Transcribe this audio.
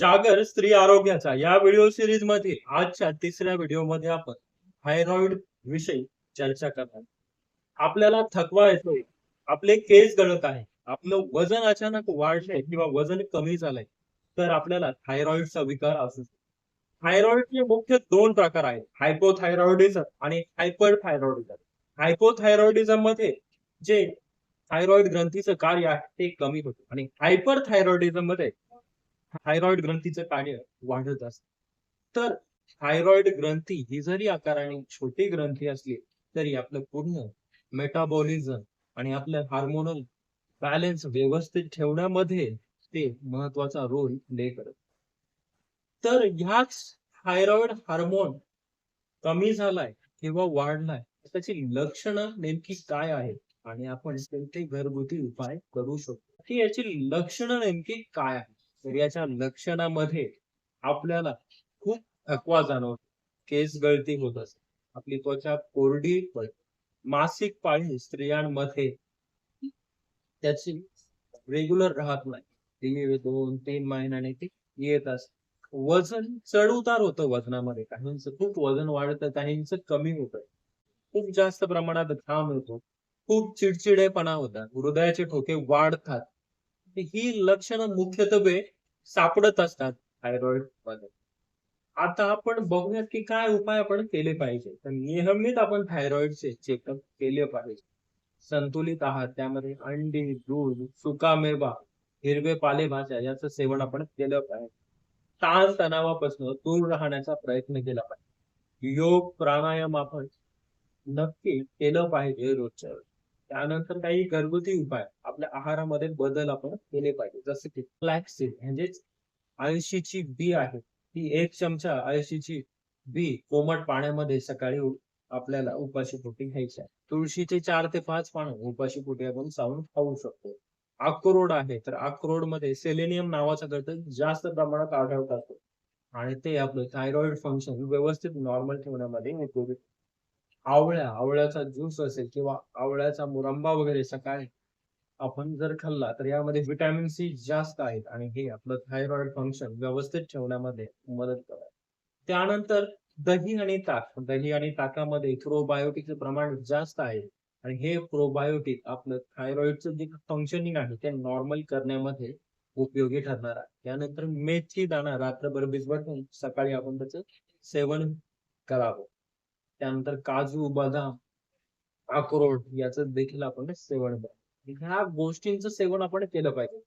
जागर स्त्री आरोग्याचा या व्हिडिओ सिरीजमध्ये आजच्या तिसऱ्या व्हिडिओमध्ये आपण थायरॉइड विषयी चर्चा करणार. आपल्याला थकवा येतोय. आपले केस गळत आहे. आपलं वजन अचानक वाढलंय किंवा वजन कमी झालंय तर आपल्याला थायरॉइडचा विकार असू शकतो. थायरॉइडचे मुख्य दोन प्रकार आहेत. हायपोथायरॉइडिझम आणि हायपर थायरॉइडिझम हायपोथायरॉइडिझममध्ये जे थायरॉइड ग्रंथीचं कार्य आहे ते कमी होतं. आणि हायपर थायरॉइडिझममध्ये थायरॉइड ग्रंथीचं कार्य वाढत असत. तर थायरॉइड ग्रंथी ही जरी आकाराने छोटी ग्रंथी असली तरी आपलं पूर्ण मेटाबॉलिझम आणि आपलं हार्मोनल बॅलन्स व्यवस्थित ठेवण्यामध्ये ते महत्त्वाचा रोल प्ले करत. तर ह्याच थायरॉइड हार्मोन कमी झालाय किंवा वाढलाय त्याची लक्षणं नेमकी काय आहेत? आणि आपण कोणते घरगुती उपाय करू शकतो? की याची लक्षणं नेमकी काय आहेत? तर याच्या लक्षणामध्ये आपल्याला खूप थकवा जाणवतो. केस गळती होत असते. आपली त्वचा कोरडी पडते मासिक पाळी स्त्रियांमध्ये त्याची रेग्युलर राहत नाही. ती दोन तीन महिन्याने ती येत असते. वजन चढ उतार होतं वजनामध्ये. काहींचं खूप वजन वाढतं काहींचं कमी होतं. खूप जास्त प्रमाणात घाम होतो. खूप चिडचिडेपणा होता हृदयाचे ठोके वाढतात. ही लक्षणं मुख्यत्वे सापडत असतात थायरॉइडमध्ये. आता आपण बघूयात की काय उपाय आपण केले पाहिजे. तर नियमित आपण थायरॉइडचे चेकअप केले पाहिजे. संतुलित आहार त्यामध्ये अंडी दूध सुकामेवा हिरवे पालेभाज्या याचं सेवन आपण केलं पाहिजे. ताण तणावापासून दूर राहण्याचा प्रयत्न केला पाहिजे. योग प्राणायाम आपण नक्की केलं पाहिजे रोजच्या वेळी. त्यानंतर काही घरगुती उपाय. आपल्या आहारामध्ये बदल आपण केले पाहिजे. जसं की फ्लॅक्सीड म्हणजेच अळशीची बी आहे. ती एक चमचा अळशीची बी कोमट पाण्यामध्ये सकाळी आपल्याला उपाशी पोटी घ्यायची आहे. तुळशीचे चार ते पाच पानं उपाशी पोटी आपण चावून खाऊ शकतो. अक्रोड आहे तर अक्रोडमध्ये सेलेनियम नावाचा घटक जास्त प्रमाणात आढळत असतो आणि ते आपलं थायरॉइड फंक्शन व्यवस्थित नॉर्मल ठेवण्यामध्ये उपयोगी आवळ्या आवळ्याचा ज्यूस असेल किंवा आवळ्याचा मुरंबा वगैरे सकाळी आपण जर खाल्ला तर यामध्ये व्हिटॅमिन सी जास्त आहेत आणि हे आपलं थायरॉइड फंक्शन व्यवस्थित ठेवण्यामध्ये मदत करतात. त्यानंतर दही आणि ताक. दही आणि ताकामध्ये प्रोबायोटिकचं प्रमाण जास्त आहे आणि हे प्रोबायोटिक आपलं थायरॉइडचं जे फंक्शनिंग आहे ते नॉर्मल करण्यामध्ये उपयोगी ठरणार आहे. त्यानंतर मेथी दाणा रात्रभर भिजवत सकाळी आपण त्याचं सेवन करावं. त्यानंतर काजू बदाम अक्रोड याचं देखील आपण सेवन ह्या गोष्टींचं सेवन आपण केलं पाहिजे.